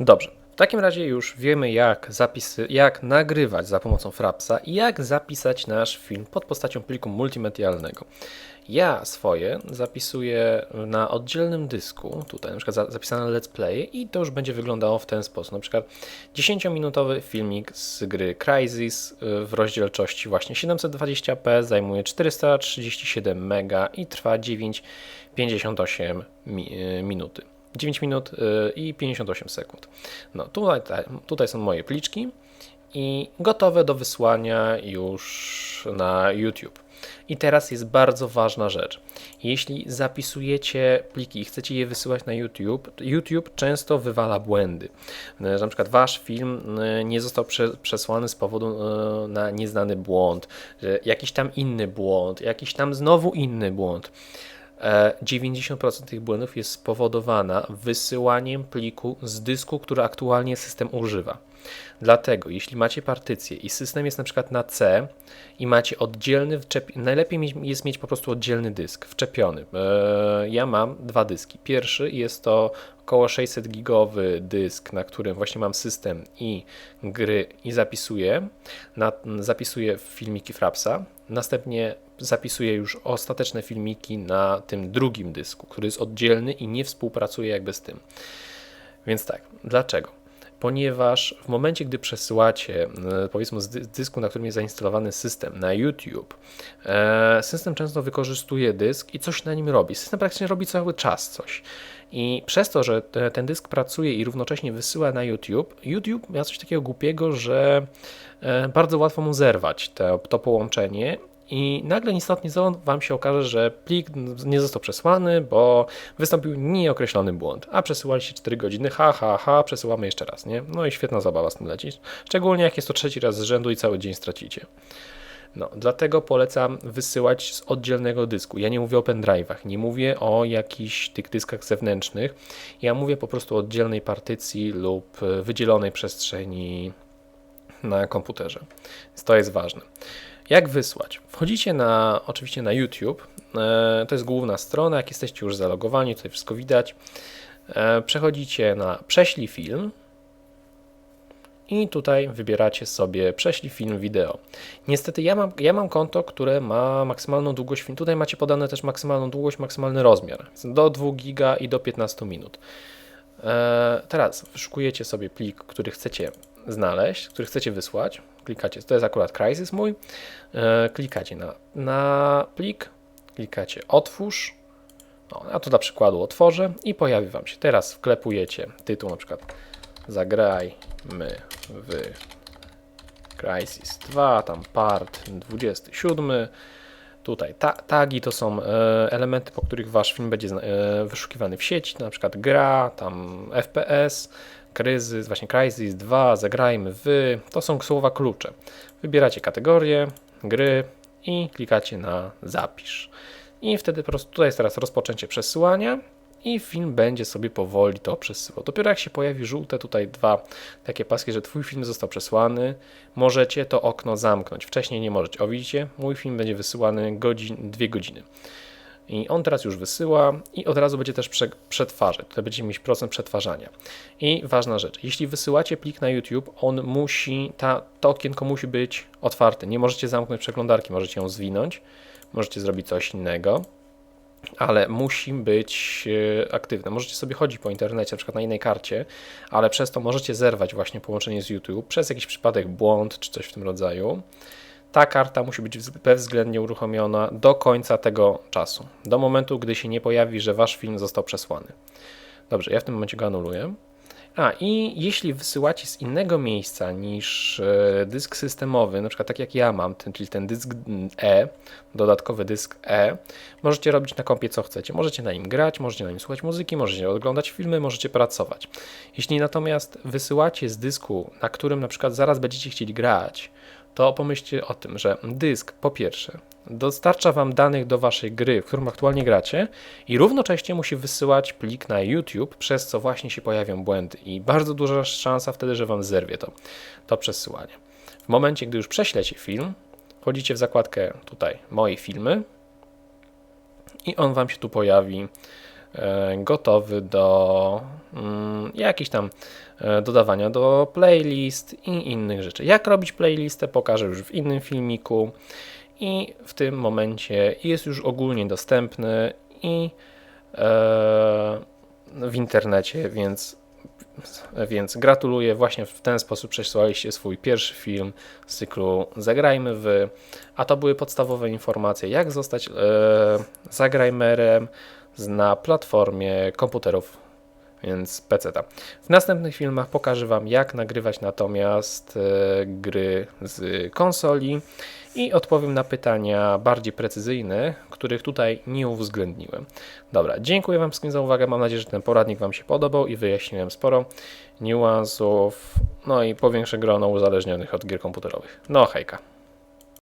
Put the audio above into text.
Dobrze. W takim razie już wiemy, jak, zapisy, jak nagrywać za pomocą Frapsa i jak zapisać nasz film pod postacią pliku multimedialnego. Ja swoje zapisuję na oddzielnym dysku, tutaj na przykład za- zapisane let's play i to już będzie wyglądało w ten sposób. Na przykład 10-minutowy filmik z gry Crysis y, w rozdzielczości właśnie 720p zajmuje 437 mega i trwa 9,58 mi, y, minuty. 9 minut y, i 58 sekund. No tutaj, ta- tutaj są moje pliczki i gotowe do wysłania już na YouTube. I teraz jest bardzo ważna rzecz. Jeśli zapisujecie pliki i chcecie je wysyłać na YouTube, YouTube często wywala błędy. Że na przykład wasz film e, nie został prze, przesłany z powodu na nieznany błąd, jakiś tam inny błąd, jakiś tam znowu inny błąd. E, 90% tych błędów jest spowodowana wysyłaniem pliku z dysku, który aktualnie system używa. Dlatego, jeśli macie partycję i system jest na przykład na C i macie oddzielny, najlepiej jest mieć po prostu oddzielny dysk wczepiony. E, Ja mam dwa dyski. Pierwszy jest to około 600 gigowy dysk, na którym właśnie mam system i gry i zapisuję. Na, zapisuję filmiki Frapsa. Następnie zapisuję już ostateczne filmiki na tym drugim dysku, który jest oddzielny i nie współpracuje jakby z tym. Więc tak, dlaczego? Ponieważ w momencie, gdy przesyłacie, e, powiedzmy, z dy- dysku, na którym jest zainstalowany system na YouTube, e, system często wykorzystuje dysk i coś na nim robi. System praktycznie robi cały czas coś. I przez to, że te, ten dysk pracuje i równocześnie wysyła na YouTube, YouTube ma coś takiego głupiego, że e, bardzo łatwo mu zerwać te, to połączenie i nagle istotnie wam się okaże, że plik nie został przesłany, bo wystąpił nieokreślony błąd, a przesyłaliście 4 godziny, ha, ha, ha, przesyłamy jeszcze raz, nie? No i świetna zabawa z tym lecieć, szczególnie jak jest to trzeci raz z rzędu i cały dzień stracicie. No, dlatego polecam wysyłać z oddzielnego dysku. Ja nie mówię o pendrive'ach, nie mówię o jakichś tych dyskach zewnętrznych. Ja mówię po prostu o oddzielnej partycji lub e, wydzielonej przestrzeni na komputerze. Więc to jest ważne. Jak wysłać? Wchodzicie na, oczywiście na YouTube. E, To jest główna strona. Jak jesteście już zalogowani, tutaj wszystko widać. E, Przechodzicie na prześlij film. I tutaj wybieracie sobie prześlij film wideo. Niestety ja mam, ja mam konto, które ma maksymalną długość. Tutaj macie podane też maksymalną długość, maksymalny rozmiar. Do 2 giga i do 15 minut. E, Teraz wyszukujecie sobie plik, który chcecie znaleźć, który chcecie wysłać. Klikacie, to jest akurat Crysis mój. E, Klikacie na, na plik, klikacie otwórz. No, ja to dla przykładu otworzę i pojawi Wam się. Teraz wklepujecie tytuł na przykład Zagrajmy w Crysis 2, tam part 27. Tutaj ta, tagi to są e, elementy, po których wasz film będzie e, wyszukiwany w sieci, na przykład gra, tam FPS, kryzys, właśnie Crysis 2, zagrajmy w, to są słowa klucze. Wybieracie kategorię, gry i klikacie na zapisz. I wtedy po prostu tutaj jest teraz rozpoczęcie przesyłania i film będzie sobie powoli to przesyłał. Dopiero jak się pojawi żółte tutaj dwa takie paski, że twój film został przesłany, możecie to okno zamknąć. Wcześniej nie możecie. O widzicie, mój film będzie wysyłany godzin, dwie godziny. I on teraz już wysyła i od razu będzie też prze, przetwarzać. Tutaj będziecie mieć procent przetwarzania. I ważna rzecz, jeśli wysyłacie plik na YouTube, on musi, ta, to okienko musi być otwarte. Nie możecie zamknąć przeglądarki, możecie ją zwinąć, możecie zrobić coś innego ale musi być e, aktywne. Możecie sobie chodzić po internecie, na przykład na innej karcie, ale przez to możecie zerwać właśnie połączenie z YouTube, przez jakiś przypadek błąd czy coś w tym rodzaju. Ta karta musi być wz- bezwzględnie uruchomiona do końca tego czasu, do momentu, gdy się nie pojawi, że wasz film został przesłany. Dobrze, ja w tym momencie go anuluję. A i jeśli wysyłacie z innego miejsca niż e, dysk systemowy, na przykład tak jak ja mam, ten, czyli ten dysk E, dodatkowy dysk E, możecie robić na kompie co chcecie. Możecie na nim grać, możecie na nim słuchać muzyki, możecie oglądać filmy, możecie pracować. Jeśli natomiast wysyłacie z dysku, na którym na przykład zaraz będziecie chcieli grać, to pomyślcie o tym, że dysk po pierwsze dostarcza Wam danych do Waszej gry, w którym aktualnie gracie i równocześnie musi wysyłać plik na YouTube, przez co właśnie się pojawią błędy i bardzo duża szansa wtedy, że Wam zerwie to, to przesyłanie. W momencie, gdy już prześlecie film, wchodzicie w zakładkę tutaj Moje filmy i on Wam się tu pojawi e, gotowy do mm, tam e, dodawania do playlist i innych rzeczy. Jak robić playlistę pokażę już w innym filmiku i w tym momencie jest już ogólnie dostępny i e, w internecie, więc, więc gratuluję. Właśnie w ten sposób przesłaliście swój pierwszy film z cyklu Zagrajmy w, a to były podstawowe informacje, jak zostać e, zagrajmerem na platformie komputerów więc PC. W następnych filmach pokażę Wam, jak nagrywać natomiast e, gry z konsoli i odpowiem na pytania bardziej precyzyjne, których tutaj nie uwzględniłem. Dobra, dziękuję Wam wszystkim za uwagę. Mam nadzieję, że ten poradnik Wam się podobał i wyjaśniłem sporo niuansów, no i powiększę grono uzależnionych od gier komputerowych. No hejka.